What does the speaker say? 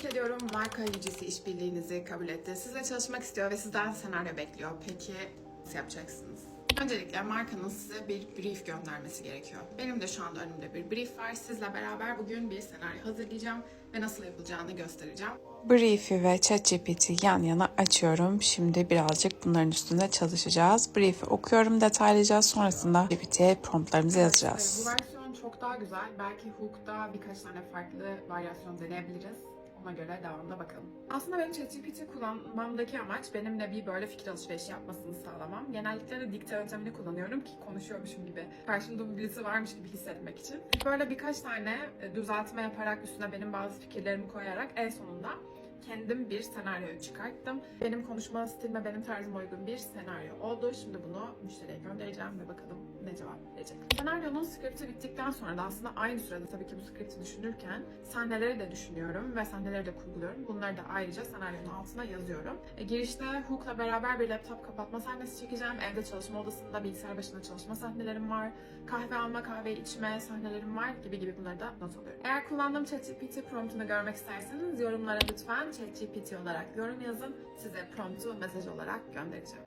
Tebrik ediyorum. Marka yücesi işbirliğinizi kabul etti. Sizle çalışmak istiyor ve sizden senaryo bekliyor. Peki nasıl yapacaksınız? Öncelikle markanın size bir brief göndermesi gerekiyor. Benim de şu anda önümde bir brief var. Sizle beraber bugün bir senaryo hazırlayacağım ve nasıl yapılacağını göstereceğim. Brief'i ve ChatGPT yan yana açıyorum. Şimdi birazcık bunların üstünde çalışacağız. Brief'i okuyorum detaylıca. Sonrasında GPT'ye promptlarımızı yazacağız. Bu versiyon çok daha güzel. Belki Hook'ta birkaç tane farklı varyasyon deneyebiliriz. Ona göre devamda bakalım. Aslında benim ChatGPT kullanmamdaki amaç benimle bir böyle fikir alışverişi yapmasını sağlamam. Genellikle de dikte yöntemini kullanıyorum ki konuşuyormuşum gibi. Karşımda birisi varmış gibi hissetmek için. Böyle birkaç tane e, düzeltme yaparak üstüne benim bazı fikirlerimi koyarak en sonunda kendim bir senaryo çıkarttım. Benim konuşma stilime, benim tarzıma uygun bir senaryo oldu. Şimdi bunu müşteriye göndereceğim ve bakalım ne cevap verecek. Senaryonun skripti bittikten sonra da aslında aynı sırada tabii ki bu skripti düşünürken sahneleri de düşünüyorum ve sahneleri de kurguluyorum. Bunları da ayrıca senaryonun altına yazıyorum. E, girişte Hook'la beraber bir laptop kapatma sahnesi çekeceğim. Evde çalışma odasında bilgisayar başında çalışma sahnelerim var. Kahve alma, kahve içme sahnelerim var gibi gibi bunları da not alıyorum. Eğer kullandığım ChatGPT promptunu görmek isterseniz yorumlara lütfen ChatGPT olarak yorum yazın. Size promptu mesaj olarak göndereceğim.